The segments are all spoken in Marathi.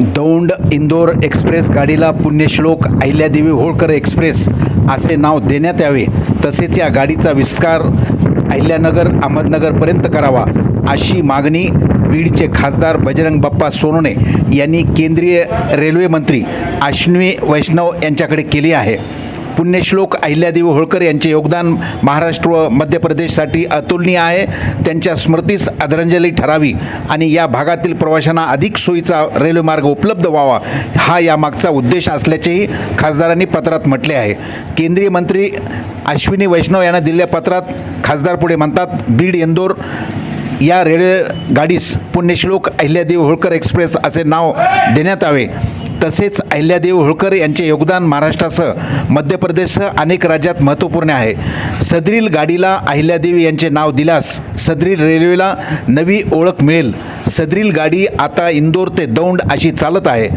दौंड इंदोर एक्सप्रेस गाडीला पुण्यश्लोक अहिल्यादेवी होळकर एक्सप्रेस असे नाव देण्यात यावे. तसेच या गाडीचा विस्तार अहिल्यानगर अहमदनगरपर्यंत करावा अशी मागणी बीडचे खासदार बजरंग बाप्पा सोनोने यांनी केंद्रीय रेल्वे मंत्री अश्विनी वैष्णव यांच्याकडे केली आहे. पुण्यश्लोक अहिल्यादेवी होळकर यांचे योगदान महाराष्ट्र व मध्य प्रदेशसाठी अतुलनीय आहे. त्यांच्या स्मृतीस आदरांजली ठरावी आणि या भागातील प्रवाशांना अधिक सोयीचा रेल्वे मार्ग उपलब्ध व्हावा हा यामागचा उद्देश असल्याचेही खासदारांनी पत्रात म्हटले आहे. केंद्रीय मंत्री अश्विनी वैष्णव यांना दिलेल्या पत्रात खासदार पुढे म्हणतात बीड इंदोर या रेल्वे गाडीस पुण्यश्लोक अहिल्यादेवी होळकर एक्सप्रेस असे नाव देण्यात यावे तसेच अहिल्यादेवी होळकर यांचे योगदान महाराष्ट्रासह मध्य प्रदेशसह अनेक राज्यात महत्त्वपूर्ण आहे. सदरील गाडीला अहिल्यादेवी यांचे नाव दिल्यास सदरील रेल्वेला नवी ओळख मिळेल. सदरील गाडी आता इंदोर ते दौंड अशी चालत आहे.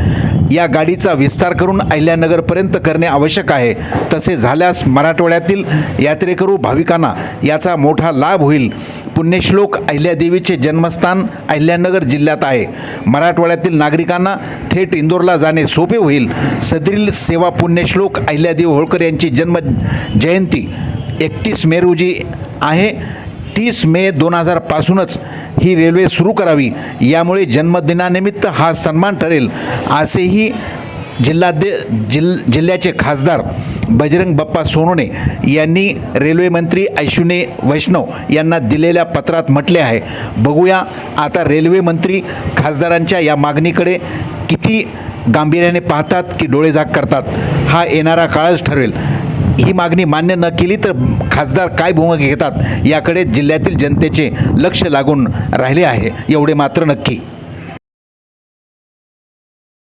या गाडीचा विस्तार करून अहिल्यानगरपर्यंत करणे आवश्यक आहे. तसे झाल्यास मराठवाड्यातील यात्रेकरू भाविकांना याचा मोठा लाभ होईल. पुण्यश्लोक अहिल्यादेवीचे जन्मस्थान अहिल्यानगर जिल्ह्यात आहे. मराठवाड्यातील नागरिकांना थेट इंदोरला जाणे सोपे होईल. सदरील सेवा पुण्यश्लोक अहिल्यादेवी होळकर यांची जन्म जयंती एकतीस मे रोजी आहे. तीस मे दोन हजारपासूनच ही रेल्वे सुरू करावी. यामुळे जन्मदिनानिमित्त हा सन्मान ठरेल. असेही जिल्हाध्ये जिल जिल्ह्याचे खासदार बजरंग बाप्पा सोनोने यांनी रेल्वे मंत्री अश्विनी वैष्णव यांना दिलेल्या पत्रात म्हटले आहे. बघूया आता रेल्वे मंत्री खासदारांच्या या मागणीकडे किती गांभीर्याने पाहतात की डोळे डोळेझाक करतात हा येणारा काळच ठरवेल ही मागणी मान्य न केली तर खासदार काय भूमिका घेतात याकडे जिल्ह्यातील जनतेचे लक्ष लागून राहिले आहे. एवढे मात्र नक्की.